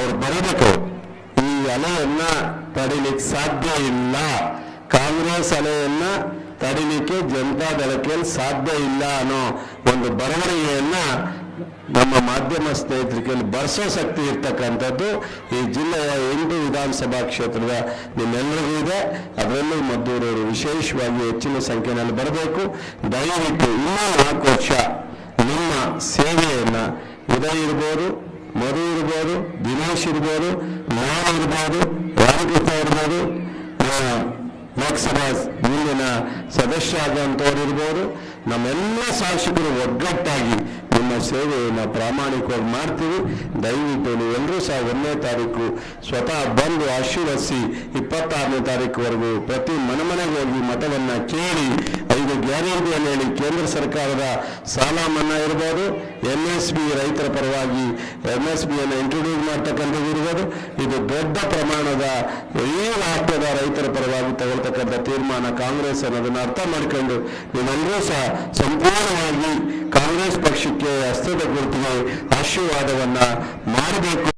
ಅವ್ರು ಬರಬೇಕು. ಈ ಅಲೆಯನ್ನ ತಡಿಲಿಕ್ಕೆ ಸಾಧ್ಯ ಇಲ್ಲ. ಕಾಂಗ್ರೆಸ್ ಅಲೆಯನ್ನ ತಡಿಲಿಕ್ಕೆ ಜನತಾ ದಳಕ್ಕೆ ಸಾಧ್ಯ ಇಲ್ಲ ಅನ್ನೋ ಒಂದು ಬರವಣಿಗೆಯನ್ನ ನಮ್ಮ ಮಾಧ್ಯಮ ಸ್ನೇಹಿತರಿಗೆ ಬರ್ಸೋ ಶಕ್ತಿ ಇರ್ತಕ್ಕಂಥದ್ದು ಈ ಜಿಲ್ಲೆಯ ಎಂಟು ವಿಧಾನಸಭಾ ಕ್ಷೇತ್ರದ ನಿಮ್ಮೆಲ್ಲರಿಗೂ ಇದೆ. ಅದರಲ್ಲೂ ಮದ್ದೂರವರು ವಿಶೇಷವಾಗಿ ಹೆಚ್ಚಿನ ಸಂಖ್ಯೆಯಲ್ಲಿ ಬರಬೇಕು. ದಯವಿಟ್ಟು ಇನ್ನೂ ನಾಲ್ಕು ವರ್ಷ ನಿಮ್ಮ ಸೇವೆಯನ್ನ ಉದಯ ಇರ್ಬೋದು ಮಧು ಇರ್ಬೋದು, ದಿನೇಶ್ ಇರ್ಬೋದು ನಾನು ಇರ್ಬೋದು, ರಾಮಕೃಷ್ಣ ಇರ್ಬೋದು ಲೋಕಸಭಾ ಮುಂದಿನ ಸದಸ್ಯರಾದಂಥವ್ರು ಇರ್ಬೋದು. ನಮ್ಮೆಲ್ಲ ಶಾಸಕರು ಒಗ್ಗಟ್ಟಾಗಿ ನಿಮ್ಮ ಸೇವೆಯನ್ನು ಪ್ರಾಮಾಣಿಕವಾಗಿ ಮಾಡ್ತೀವಿ. ದಯವಿಟ್ಟು ನೀವೆಲ್ಲರೂ ಸಹ ಒಂದನೇ ತಾರೀಕು ಸ್ವತಃ ಬಂದು ಆಶೀರ್ವದಿಸಿ ಇಪ್ಪತ್ತಾರನೇ ತಾರೀಕುವರೆಗೂ ಪ್ರತಿ ಮನೆ ಮನೆಗೆ ಹೋಗಿ ಮತವನ್ನು ಕೇಳಿ, ಐದು ಗ್ಯಾರಂಟಿಯನ್ನು ಹೇಳಿ ಕೇಂದ್ರ ಸರ್ಕಾರದ ಸಾಲ ಮನ್ನಾ ಇರ್ಬೋದು. ಎನ್ ಎಸ್ ಬಿ ರೈತರ ಪರವಾಗಿ ಎನ್ ಎಸ್ ಬಿಯನ್ನು ಇಂಟ್ರೊಡ್ಯೂಸ್ ಮಾಡ್ತಕ್ಕಂಥದ್ದು ಇರ್ಬೋದು. ಇದು ದೊಡ್ಡ ಪ್ರಮಾಣದ ಎಲ್ಲ ರಾಷ್ಟ್ರದ ರೈತರ ಪರವಾಗಿ ತಗೊಳ್ತಕ್ಕಂಥ ತೀರ್ಮಾನ ಕಾಂಗ್ರೆಸ್ ಅನ್ನೋದನ್ನು ಅರ್ಥ ಮಾಡ್ಕೊಂಡು ನೀವೆಲ್ಲರೂ ಸಹ ಸಂಪೂರ್ಣವಾಗಿ ಆಶೀರ್ವಾದವನ್ನ ಮಾಡಬೇಕು.